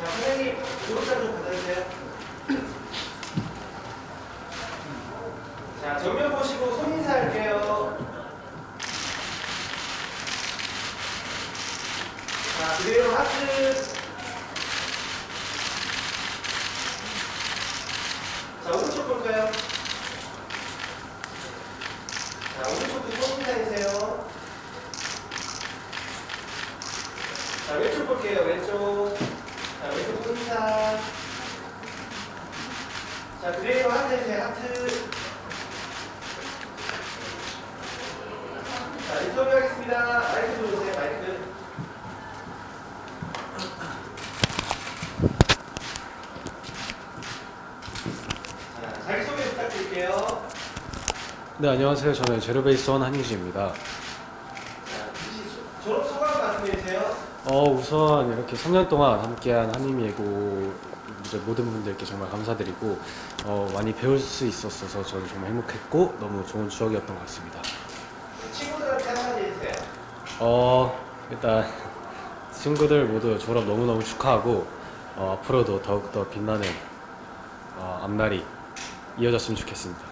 자, 선생님, 오른쪽 좀 받아주세요. 자, 정면 보시고 손 인사할게요. 자, 그대로 하트. 자, 오른쪽 볼까요? 자, 오른쪽도 손 인사해주세요. 자, 왼쪽 볼게요, 왼쪽. 자, 손 인사. 자, 그대로 하트 해주세요, 하트. 자, 인터뷰 하겠습니다. 마이크 들어주세요, 마이크. 네 안녕하세요. 저는 제로베이스원 한유지입니다. 졸업 소감 말씀해 주세요. 어 우선 이렇게 3년 동안 함께한 한임 예고 이제 모든 분들께 정말 감사드리고 어, 많이 배울 수 있었어서 저는 정말 행복했고 너무 좋은 추억이었던 것 같습니다. 친구들한테 한마디 해주세요. 어 일단 친구들 모두 졸업 너무너무 축하하고 어, 앞으로도 더욱더 빛나는 어, 앞날이 이어졌으면 좋겠습니다.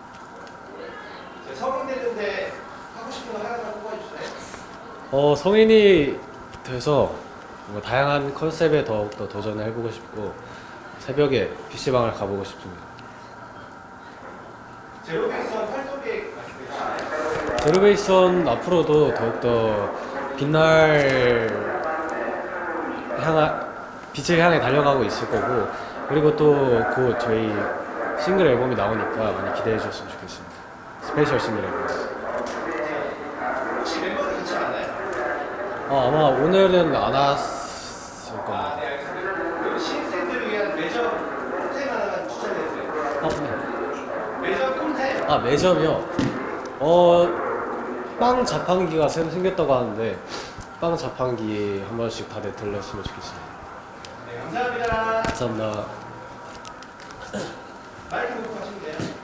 이제 성인 됐는데 하고 싶은 거 하나만 뽑아주세요. 어, 성인이 돼서 뭐 다양한 컨셉에 더욱더 도전을 해보고 싶고 새벽에 PC방을 가보고 싶습니다. 제로베이스원 활동 계획 말씀해 주시나요? 제로베이스원 앞으로도 더욱더 빛날 향하 빛을 향해 달려가고 있을 거고 그리고 또 곧 저희 싱글 앨범이 나오니까 많이 기대해 주셨으면 좋겠습니다. 스페셜 싱글 앨범. 혹시 멤버들 같이 만나요? 어, 아마 오늘은 안 왔을 아, 겁니다. 네, 알겠습니다. 신입생들을 위한 매점 꿀템 하나만 추천해 주세요. 어, 네. 매점 꿀템. 아 매점이요. 어, 빵 자판기가 새로 생겼다고 하는데 빵 자판기 한 번씩 다들 들렸으면 좋겠습니다. 네, 감사합니다. 감사합니다. 마이크 놓고 가시면 돼요.